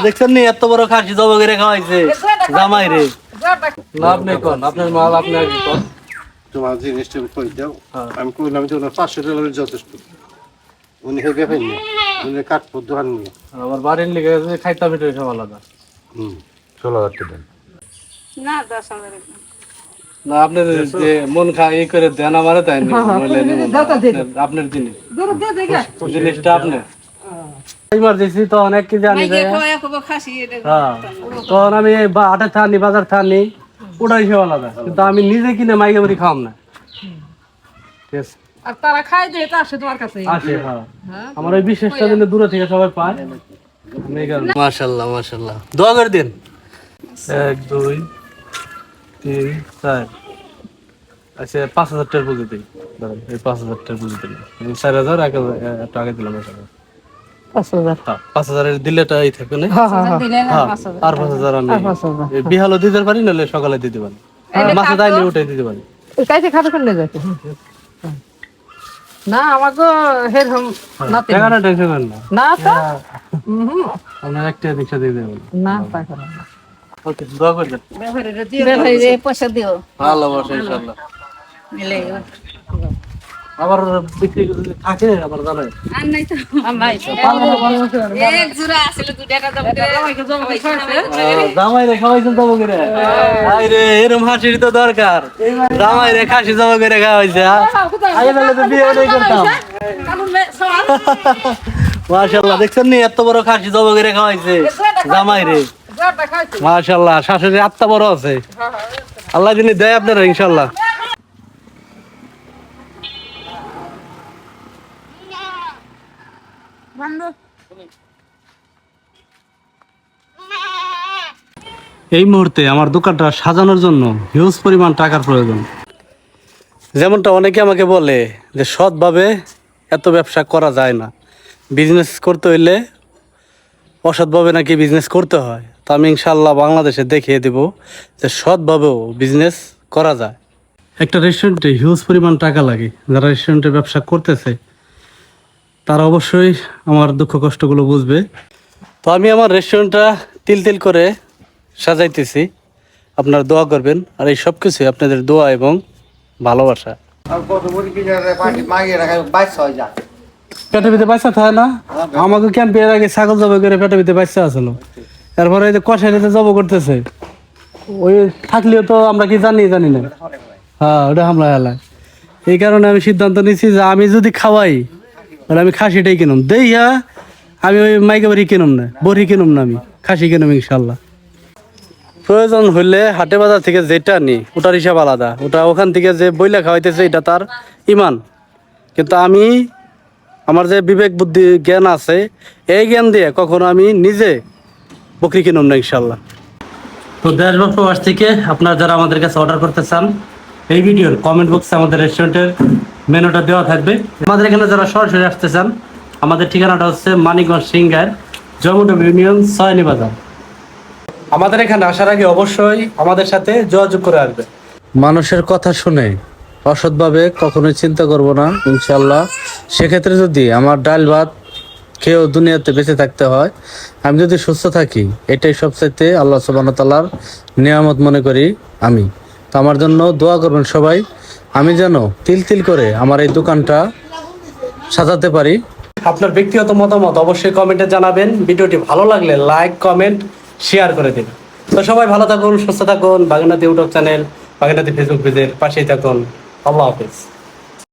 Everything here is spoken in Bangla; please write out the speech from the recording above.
দেখছেন নি? এত বড় খাসি জব করে খাওয়াইছে। জামাই রে। না আপনি কোন? আপনার মাল আপনি আগে কোন? তোমার জিনিসটা করে দাও? হ্যাঁ। আমি কইলাম যে ওনার পাঁচশো টাকা যথেষ্ট। উনি হেবে ফেলনি উনি কাঠপুর দোকান নিয়ে। আমার বাড়ির লিগে খাইতাম এটা সব আলাদা। হুম ষোলো হাজার টাকা দেন। না দশ হাজার না আপনি যে মন খা ই করে দেন আমারে তাই নিব না। আপনার- আপনার জিনিস। জিনিসটা আপনি ইমার্জেন্সি তো অনেক হ্যাঁ। তখন আমি থানি বাজার থানি ওটাই সে আলাদা কিন্তু আমি নিজে কিনে মাইকে বাড়ি খাওয়াম না। ঠিক আছে। আর তারা খাই দিয়ে তো আসে তোমার কাছে। আসে হ্যাঁ। আমার ওই বিশেষটা দিনে দূরে থেকে সবাই পায়। মাশাল্লাহ মাশাল্লাহ দোয়া করে দিন। এক দুই তিন চার। আচ্ছা পাঁচ হাজার টাকার পুঁজি দিই। এই পাঁচ হাজার টাকার পুঁজি দিলাম। চার হাজার এক হাজার আগে দিলাম পাঁচ হাজার। হ্যাঁ, থাকবে না? হ্যাঁ, আর পাঁচ হাজার আমি বিহালও দিতে পারি নাহলে সকালে দিতে পারি। মাসে দাইনি ওটাই দিতে পারি। কাইতে করলে না আমাকে হেরকম না টাকাটা টেনশন করেন না। না তো? একটা রিক্সা দিয়ে দেবেন। না তা করে না। ওকে দোয়া করে দেন ব্যবহারীরে পয়সা দিও। ভালোবাসা মিলে আবার বিক্রি থাকে আবার জানাই আর নাই তো। নাই এক জোড়া আসলে দু দাম করে। জামাই রে খাওয়াইছেন তো করে। আই রে এরম হাসির তো দরকার। জামাই রে খাসি জমা করে খাওয়াইছে হ্যাঁ? আগে তো বিয়ে ওটাই করতাম। মাশাল্লাহ দেখছেন নি? এত বড় খাসি জমা করে খাওয়াইছে জামাই রে মাশাল্লাহ শাশুড়ি আত্মা বড় আছে। আল্লাহ যিনি দেয় আপনারা ইনশাল্লাহ এই মুহূর্তে আমার দোকানটা সাজানোর জন্য হিউজ পরিমাণ টাকার প্রয়োজন। যেমনটা অনেকে আমাকে বলে যে, সৎভাবে এত ব্যবসা করা যায় না। বিজনেস করতে হইলে অসৎভাবে নাকি বিজনেস করতে হয়। তো আমি ইনশাল্লাহ বাংলাদেশে দেখিয়ে দেব যে, সৎভাবেও বিজনেস করা যায়। একটা রেস্টুরেন্টে হিউজ পরিমাণ টাকা লাগে। যারা রেস্টুরেন্টে ব্যবসা করতেছে তারা অবশ্যই আমার দুঃখ কষ্টগুলো বুঝবে। তো আমি আমার রেস্টুরেন্টটা তিল তিল করে সাজাইতেছি। আপনার দোয়া করবেন। আর এই সব কিছুই আপনাদের দোয়া এবং ভালোবাসা। পেটে ভিতরে বাচ্চা থাকে না? আমাকে কেন বিয়ের আগে ছাগল জব করে পেটে ভিতরে বাচ্চা আসলো? তারপরে এই যে কষাইতে জব করতেছে। ওই থাকলেও তো আমরা কি জানি জানি না। হ্যাঁ ওটা হামলা এলায় এই কারণে আমি সিদ্ধান্ত নিচ্ছি যে আমি যদি খাওয়াই তাহলে আমি খাসিটাই কিনুম। দেই হ্যাঁ আমি ওই মাইকে বাড়ি কিনুম না, বড়ি কিনুম না আমি, খাসি কিনুম ইনশাল্লাহ প্রয়োজন হইলে হাটে বাজার থেকে যেটা নি, ওটার হিসাব আলাদা। ওটা ওখান থেকে যে বইলা খাওয়াইতেছে, এটা তার ইমান। কিন্তু আমি, আমার যে বিবেক বুদ্ধি জ্ঞান আছে, এই জ্ঞান দিয়ে কখনো আমি নিজে বকরি কিনুম না ইনশাল্লাহ তো দেশ বা প্রবাস থেকে আপনারা যারা আমাদের কাছে অর্ডার করতে চান, এই ভিডিওর কমেন্ট বক্সে আমাদের রেস্টুরেন্টের মেনুটা দেওয়া থাকবে। আমাদের এখানে যারা সরাসরি আসতে চান, আমাদের ঠিকানাটা হচ্ছে মানিকগঞ্জ সিংগার জমুটম ইউনিয়ন, সয়নি বাজার। আমাদের এখানে আসার আগে অবশ্যই আমাদের সাথে যোগাযোগ করে আসবে। মানুষের কথা শুনে অসৎভাবে কখনোই চিন্তা করব না, ইনশাল্লাহ। সেক্ষেত্রে যদি আমার ডাল ভাত খেয়েও দুনিয়াতে বেঁচে থাকতে হয়, আমি যদি সুস্থ থাকি, এটাই সবচাইতে আল্লাহ সুবান তাল্লার নিয়ামত মনে করি আমি। তো আমার জন্য দোয়া করবেন সবাই। আমি যেন তিল তিল করে আমার এই দোকানটা সাজাতে পারি। আপনার ব্যক্তিগত মতামত অবশ্যই কমেন্টে জানাবেন। ভিডিওটি ভালো লাগলে লাইক, কমেন্ট, শেয়ার করে দিন। তো সবাই ভালো থাকুন, সুস্থ থাকুন। বাগানাতে ইউটিউব চ্যানেল বাগানাতে ফেসবুক পেজের পাশেই থাকুন। আল্লাহ হাফিজ।